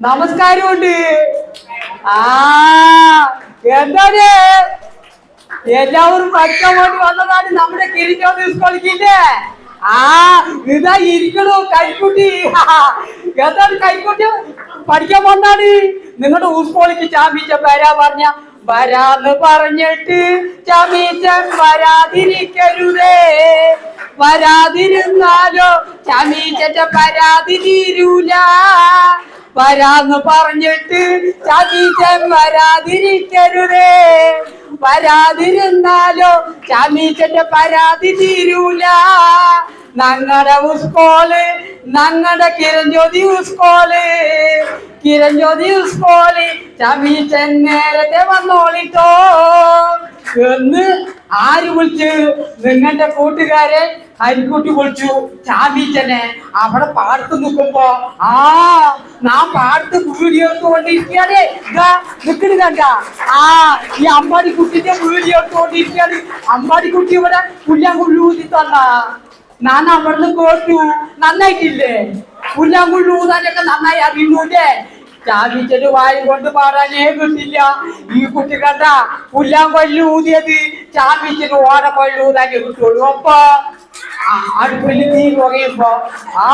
നമസ്കാരമുണ്ട്. ആ എന്താണ്? എല്ലാവരും പഠിക്കാൻ വേണ്ടി വന്നതാണ് നമ്മുടെ കിരിക്കോട് സ്കൂളിക്കില്ലേ ആ ഇതാ ഇരിക്കണു കൈക്കുട്ടി. എന്താണ് കൈക്കുട്ടി? പഠിക്കാൻ വന്നാണ്. നിങ്ങളുടെ സ്കൂളിക്ക് ചാമ്പിച്ച വരാ പറഞ്ഞ വരാന്ന് പറഞ്ഞിട്ട് ചമീച്ചൻ വരാതിരിക്കരുതേ. വരാതിരുന്നാലോ ചമീച്ചന്റെ പരാതി തീരൂല വരാന്ന് പറഞ്ഞിട്ട് ചമീച്ചൻ വരാതിരിക്കരുതേ. വരാതിരുന്നാലോ ചമീച്ചന്റെ പരാതി തീരൂല. ഞങ്ങളുടെ ഉസ്കോൾ ഞങ്ങളുടെ കിരഞ്ജ്യോതി ഉസ്കോൾ കിരഞ്ജ്യോതി ഉസ്കോൾ ചമീച്ചൻ നേരത്തെ വന്നോളിട്ടോ. എന്ന് ആര് വിളിച്ച്? നിങ്ങളുടെ കൂട്ടുകാരെ ഹരിക്കുട്ടി വിളിച്ചു. ചാമീച്ചനെ അവിടെ പാടത്ത് നിൽക്കുമ്പോ ആ നാം പാടത്ത് വീഡിയോ എടുത്തുകൊണ്ടിരിക്കുകയാണ് നിക്കണ് കണ്ട. ആ ഈ അമ്പാടിക്കുട്ടിന്റെ വീഡിയോ എടുത്തുകൊണ്ടിരിക്കുകയാണ് അമ്പാടിക്കുട്ടി ഇവിടെ പുല്ലാങ്കുള്ളി ഊതി തന്ന. ഞാൻ അവിടുന്ന് കേട്ടു നന്നായിട്ടില്ലേ? പുല്ലാങ്കുള്ളി ഊതാനൊക്കെ നന്നായി അറിയുന്നൂല്ലേ? ചാവിച്ചൊരു വായും കൊണ്ട് പാടാനേ കിട്ടില്ല ഈ കുട്ടി കണ്ട പുല്ലാങ്കൊല്ലു ഊതിയത് ചാവിച്ചൊരു ഓടക്കൊല്ലി ഊതാനേ കിട്ടുള്ളൂ അപ്പൊ അടുപ്പിൽ തീ പുകയുമ്പോ ആ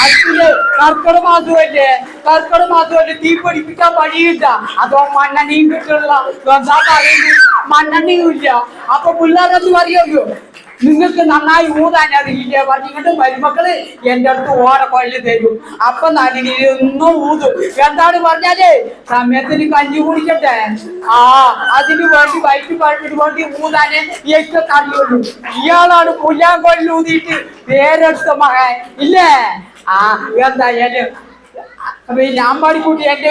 അടുപ്പിൽ കർക്കിട മാസമല്ലേ? കർക്കിട മാസമല്ലേ തീ പിടിപ്പിക്കാൻ വഴിയില്ല. അതോ മണ്ണെണ്ണയും കിട്ടുള്ള മണ്ണെണ്ണയും ഇല്ല. അപ്പൊ പിള്ളേരത് പറയുമല്ലോ നിങ്ങൾക്ക് നന്നായി ഊതാൻ അറിയില്ല പറഞ്ഞിട്ട് മരുമക്കൾ എന്റെ അടുത്ത് ഓരോ കൊല്ലി തരും. അപ്പൊ നടുങ്ങിരുന്നു ഊതും. എന്താണ് പറഞ്ഞാലേ? സമയത്തിന് കഞ്ഞി കുടിക്കട്ടെ. ആ അതിന് വേണ്ടി വൈറ്റ് പഴപ്പിന് വേണ്ടി ഊതാനെ എനിക്ക് അറിയുള്ളൂ ഇയാളാണ് പുല്ലാൻ കൊല്ലി ഊതിയിട്ട് പേരെടുത്ത മകൻ. ഇല്ലേ? ആ എന്തായാലും അപ്പൊ ഈ ഞാമ്പാടി കൂട്ടി എന്റെ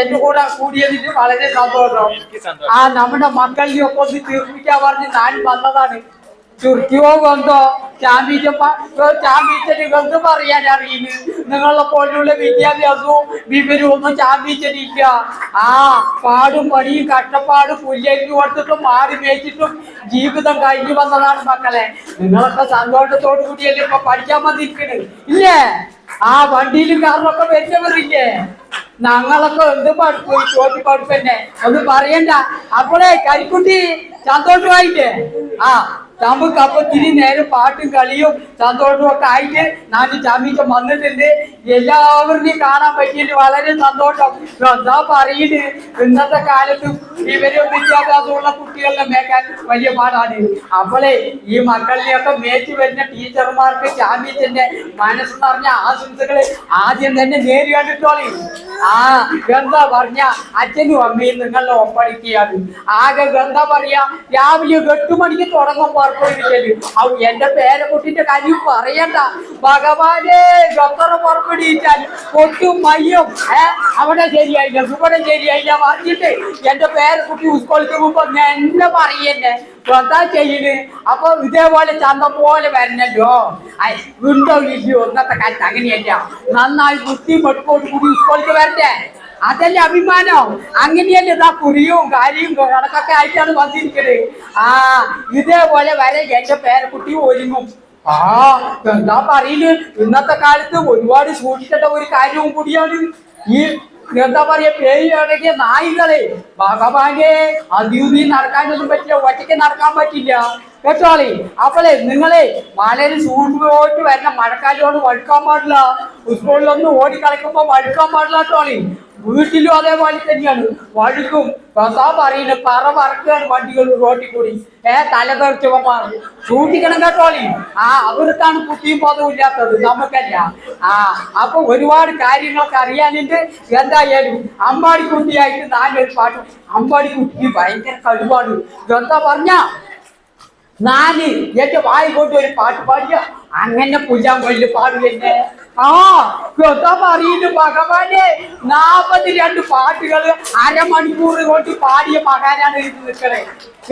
എന്റെ കൂടെ കൂടിയതിന് വളരെ സന്തോഷം. ആ നമ്മുടെ മക്കളിനെ ഒക്കെ ഒന്ന് തീർപ്പിക്കാൻ പറഞ്ഞ് ഞാൻ വന്നതാണ്. ചുരുക്കിയോ കൊന്തോ ചാമ്പീച്ചന് ഗന്ധം പറയാൻ അറിയില്ല നിങ്ങളെ പോലുള്ള വിദ്യാഭ്യാസവും വിവരവും ഒന്നും ചാമ്പീച്ചനില്ല ആ പാടും പണിയും കഷ്ടപ്പാടും പുല്ലരിഞ്ഞു കൊടുത്തിട്ടും മാറി മേച്ചിട്ടും ജീവിതം കഴിഞ്ഞു വന്നതാണ് മക്കളെ. നിങ്ങളൊക്കെ സന്തോഷത്തോടു കൂടിയല്ലേ ഇപ്പൊ പഠിക്കാൻ വന്നിരിക്കണ്? ഇല്ലേ? ആ വണ്ടിയിലും കാറിലൊക്കെ വെച്ചവരില്ലേ ഞങ്ങളൊക്കെ എന്ത് പഠിപ്പ്? ചോദ്യ പഠിപ്പന്നെ. ഒന്ന് പറയണ്ട. അപ്പോഴേ കരിക്കുട്ടി സന്തോഷമായില്ലേ? ആ നമുക്ക് അപ്പൊ തിരി നേരം പാട്ടും കളിയും സന്തോഷവും ഒക്കെ ആയിട്ട് ഞാൻ ചാമ്പിച്ച വന്നിട്ടുണ്ട്. എല്ലാവരുടെയും കാണാൻ പറ്റിയിട്ട് വളരെ സന്തോഷം. എന്താ പറയുന്നത് ഇന്നത്തെ കാലത്ത് ഇവരെ വിദ്യാഭ്യാസമുള്ള കുട്ടികളെ മേക്കാൻ വലിയ പാടാണ്. അവളെ ഈ മക്കളിലെയൊക്കെ മേച്ചു വരുന്ന ടീച്ചർമാർക്ക് ചാമ്പ്യത്തിന്റെ മനസ്സ് നിറഞ്ഞ ആശംസകൾ ആദ്യം തന്നെ നേരി കണ്ടിട്ടോളി ആ എന്താ പറഞ്ഞ അച്ഛനും അമ്മയും നിങ്ങളെ ഒപ്പടിക്കുകയാണ് ആകെ എന്താ പറയാ രാവിലെ എട്ട് മണിക്ക് തുടങ്ങും പുറപ്പെടുവിക്കൽ അവ എന്റെ പേരക്കുട്ടിന്റെ കാര്യം പറയണ്ട. ഭഗവാനെ ഗന്ധറ പുറപ്പെടുവിച്ചാൽ ഒട്ടും മയ്യും. അവിടെ ശരിയായില്ല ഇവിടെ ശരിയായില്ല പറഞ്ഞിട്ട് എന്റെ പേരക്കുട്ടി സ്കൂളിൽ മുമ്പ് എന്നെ പറയന്നെ എന്താ ചെയ്യൽ അപ്പൊ ഇതേപോലെ ചന്തം പോലെ വരണല്ലോ ഉണ്ടോ ഇല്ലയോ ഇന്നത്തെ കാലത്ത് അങ്ങനെയല്ല. നന്നായി ബുദ്ധി വെടുപ്പോട് കൂടി സ്കൂളിൽ വരണ്ടേ? അതല്ലേ അഭിമാനം. അങ്ങനെയല്ലേ ഇതാ കുറിയും കാര്യവും കണക്കൊക്കെ ആയിട്ടാണ് വന്നിരിക്കുന്നത് ആ ഇതേപോലെ വരെ എന്റെ പേരക്കുട്ടി ഒരുങ്ങും. ആ എന്താ പറയുന്നത് ഇന്നത്തെ കാലത്ത് ഒരുപാട് സൂക്ഷിക്കേണ്ട ഒരു കാര്യവും കൂടിയാണ് ഈ എന്താ പറയാ പേയാണെങ്കിൽ നായികളെ ഭഗവാന്റെ അതിയുതി നടക്കാനൊന്നും പറ്റില്ല ഒറ്റയ്ക്ക് നടക്കാൻ പറ്റില്ല. കേട്ടോളി അപ്പോളെ നിങ്ങളെ വളരെ സൂക്ഷിപ്പോട്ട് വരുന്ന മഴക്കാലോട് വഴുക്കാൻ പാടില്ല. സ്കൂളിലൊന്നും ഓടി കളിക്കുമ്പോ വഴുക്കാൻ പാടില്ലാത്തോളി വീട്ടിലും അതേപോലെ തന്നെയാണ്. വഴുക്കും. എന്താ പറയുന്നത് പറ പറക്കുകയാണ് വണ്ടികൾ റോട്ടിൽ കൂടി. ഏ തലതെറിച്ചവന്മാർ ചൂണ്ടിക്കണം കേട്ടോളി ആ അവർക്കാണ് കുട്ടിയും ബോധവും ഇല്ലാത്തത്. നമുക്കല്ല. ആ അപ്പൊ ഒരുപാട് കാര്യങ്ങളൊക്കെ അറിയാനുണ്ട്. എന്തായാലും അമ്പാടി കുട്ടിയായിട്ട് നാലൊരു പാട്ട്. അമ്പാടി കുട്ടി ഭയങ്കര കഴിവാണ്. എന്താ പറഞ്ഞ? നാല് എന്റെ വായി കൊണ്ട് ഒരു പാട്ട് പാടിയ. അങ്ങനെ പുല്ലാൻ കൊല്ല് പാടില്ലേ ആ കഥ പറയുന്നു ഭഗവാനെ. നാപ്പത്തി രണ്ട് പാട്ടുകൾ അരമണിക്കൂർ കൊണ്ട് പാടിയ മകാനാണ് ഇത് നിൽക്കണേ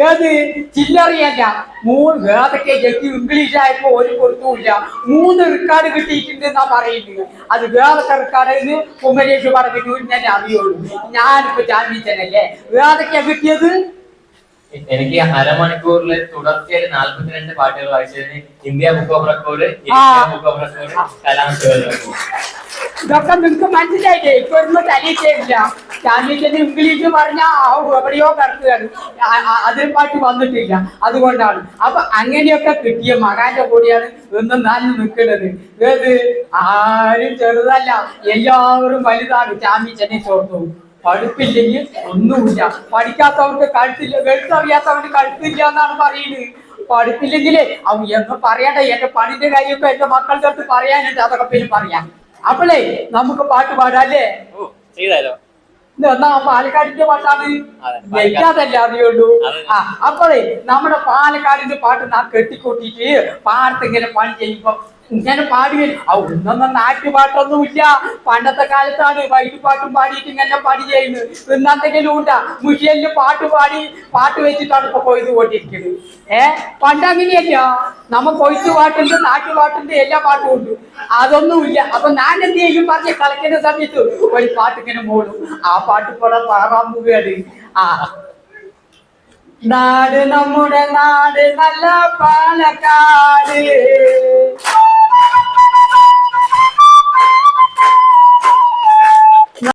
ഏത്? ചില്ലറിയല്ല. മൂന്ന് വേദക്കെ ജക്കി ഇംഗ്ലീഷ് ആയപ്പോ ഒരു കൊടുത്തുമില്ല മൂന്ന് റെക്കോർഡ് കിട്ടിയിട്ടുണ്ട് എന്നാ പറയുന്നത്. അത് വേദത്തെ റെക്കോർഡ് കുമരേഷ് പറഞ്ഞിട്ട് ഞാൻ അറിയുള്ളൂ. ഞാനിപ്പോ ചാമ്പിച്ചനല്ലേ വേദക്കെ കിട്ടിയത്? എനിക്ക് അരമണിക്കൂറിൽ തുടർച്ചയായി നാല്പത്തിരണ്ട് പാട്ടുകൾ വായിച്ചതിന് India book of record. Book of record കലാംശ ഇതൊക്കെ നിങ്ങൾക്ക് മനസ്സിലായില്ലേ? ഇപ്പൊ ഒന്നും തലയിട്ടില്ല ചാമ്പ്യൻഷിപ്പ് ഇംഗ്ലീഷ് പറഞ്ഞാൽ എവിടെയോ കിടക്കുകയാണ്. അതിൽ പാട്ട് വന്നിട്ടില്ല. അതുകൊണ്ടാണ്. അപ്പൊ അങ്ങനെയൊക്കെ കിട്ടിയ മകാന്റെ കൂടിയാണ് ഇന്നും നല്ല നിൽക്കുന്നത്. ഏത്? ആരും ചെറുതല്ല. എല്ലാവരും വലുതാണ്. ചാമ്പ്യച്ചനെ ചോർത്തു പഠിപ്പില്ലെങ്കിൽ ഒന്നുമില്ല. പഠിക്കാത്തവർക്ക് കഴുത്തില്ല വെളുത്തറിയാത്തവർക്ക് കഴുത്തില്ല എന്നാണ് പറയുന്നത്. പഠിപ്പില്ലെങ്കിലേ അവ എന്ന് പറയണ്ട എന്റെ പണിന്റെ കാര്യമൊക്കെ എന്റെ മക്കളുടെ അടുത്ത് പറയാനുണ്ട് അതൊക്കെ പിന്നെ പറയാം. അപ്പോളേ നമുക്ക് പാട്ട് പാടാല്ലേ? എന്നാ പാലക്കാടിന്റെ പാട്ടാണ്? എനിക്കതല്ലേ അറിയുള്ളൂ. ആ അപ്പോഴേ നമ്മുടെ പാലക്കാടിന്റെ പാട്ട് നാ കെട്ടിക്കൂട്ടിട്ട് പാടത്ത് ഇങ്ങനെ പണി ചെയ്യുമ്പോ ഇങ്ങനെ പാടി ഇന്നൊന്നും ആ ഒന്നൊന്നും നാട്ടുപാട്ടൊന്നും ഇല്ല പണ്ടത്തെ കാലത്താണ് വൈകിപ്പാട്ടും പാടിയിട്ട് ഇങ്ങനെ പാടി ചെയ്യുന്നത്. ഇന്നെന്തെങ്കിലും ഉണ്ടാ. മുഷിയലിന് പാട്ട് പാടി പാട്ട് വെച്ചിട്ടാണ് ഇപ്പൊ കൊയ്ത് കൊണ്ടിരിക്കുന്നത്. ഏ പണ്ട് അങ്ങനെയല്ല. നമ്മ കൊയ്ത്ത് പാട്ടുണ്ട് നാട്ടുപാട്ടുണ്ട് എല്ലാ പാട്ടും ഉണ്ട്. അതൊന്നുമില്ല. അപ്പൊ ഞാൻ എന്ത് ചെയ്യും പറഞ്ഞ് കളിക്കുന്ന സമയത്ത് ഒരു പാട്ട് ഇങ്ങനെ മൂടും. ആ പാട്ട് കൂടെ പാറാൻ പോവുകയാണ്. ആ. നാട് നമ്മുടെ നാട് നല്ല പാലക്കാട്.